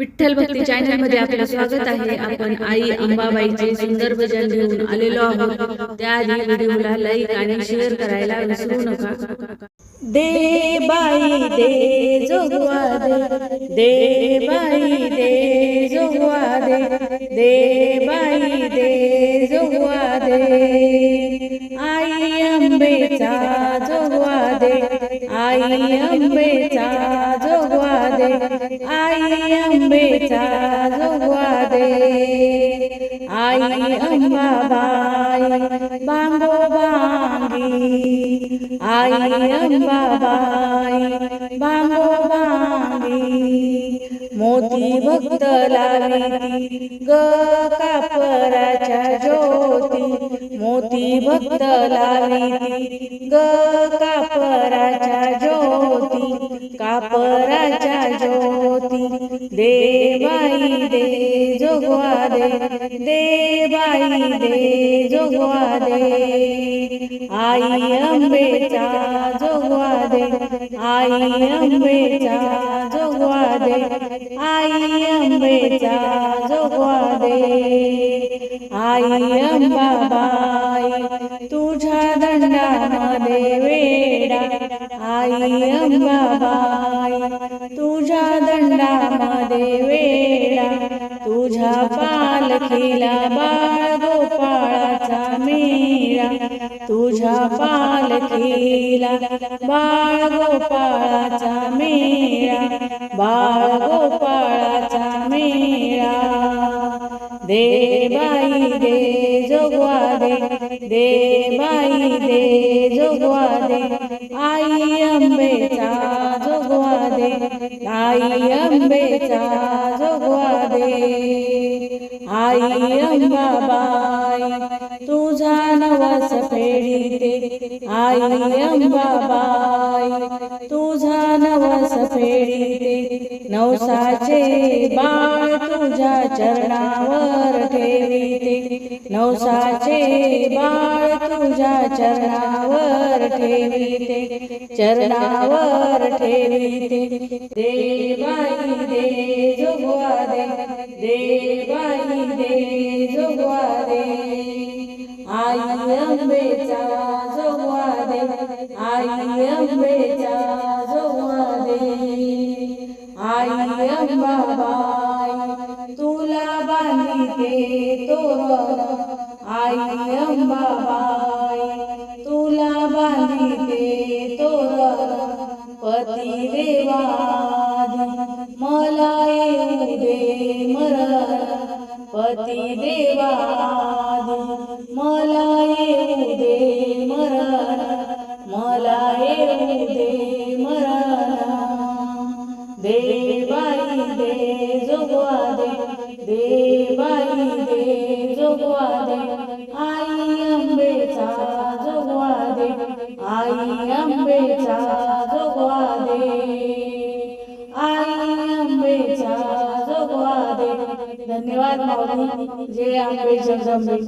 विठ्ठल भक्ती चॅनलमध्ये आपलं स्वागत आहे. आपण आई अंबाबाईचे सुंदर भजन घेऊन आलेलो आहोत. त्याआधी व्हिडिओला लाईक आणि शेअर करायला विसरू नका. दे बाई दे जोगवा दे दे बाई दे जोगवा दे दे बाई दे जोगवा दे आई अंबेचा जोगवा दे आई अंबेचा दे आई अंबेचा जोगवा दे आई अंबाबाई बांगो बांगी आई अंबाबाई बांगो बांगी मोती भक्त लावी ग कापराच्या ज्योती. मोती भक्त लावी ग कापराच्या ज्योती. कापराच्या ज्योती. देवाई दे जोगवा दे. देवाई दे जोगवा दे. आई अंबेचा जोगवा दे. आई अंबेचा जोगवा दे आई अंबेचा जोगवा दे आई अंबाबाई तुझ्या दंडामध्ये वेडा. आई अंबाबाई तुझ्या दंडामध्ये वेडा. तुझ्या पालखीला बाळ गोपाळाचा मेळा. तुझ्या पालखीला बाळ गोपाळाचा मेळा बाळ गोपाळाचा मेळा दे बाई दे जोगवा दे दे बाई दे जोगवा दे आई अंबेचा जोगवा दे आई अंबेचा जोगवा दे आई अंबाबाई तुझा नवस फेडीते आई अंबाबाई तुझा नवस फेडीते नवसाचे बाळ तुझ्या चरणावर ठेवीते नवसाचे बाळ तुझ्या चरणावर ठेवीते चरणावर ठेवीते देवाई दे जोगवा दे देवाई दे जोगवा दे. आई अंबेचा जोगवा दे आई अंबेचा जोगवा दे आई अंबाबाई तुला बांधते तोरण. आई अंबाबाई तुला बांधते दे पती देवा मला येऊ दे. धन्यवाद माऊली. जय अंबे जगदंबे